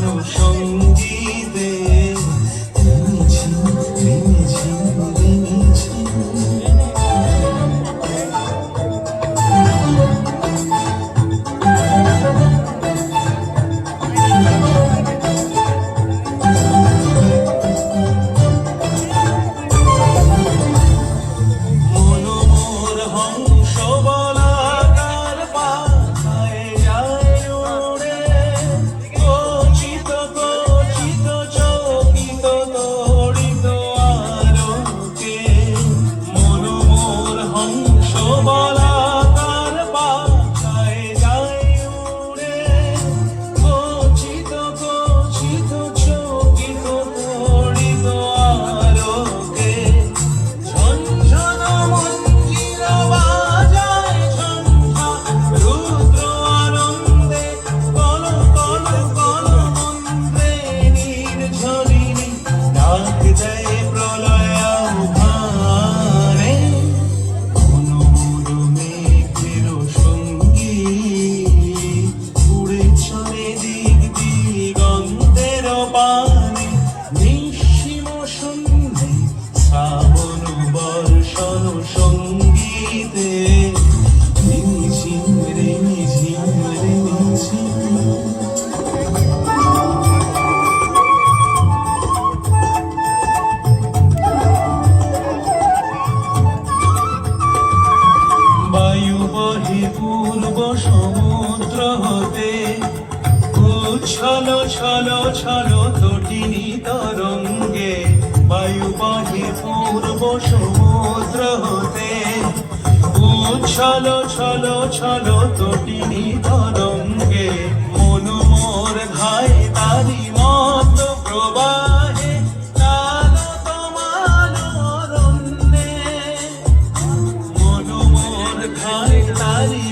no show. No more. হে পূর্ব সমুদ্র হতে। উচ্ছল ছল ছল তটিনী তরঙ্গে বায়ু পাহে পূর্ব সমুদ্র হতে। উচ্ছল ছল ছল তটিনী তরঙ্গে মন মোর ঘায় তারি মন। ভাই তারি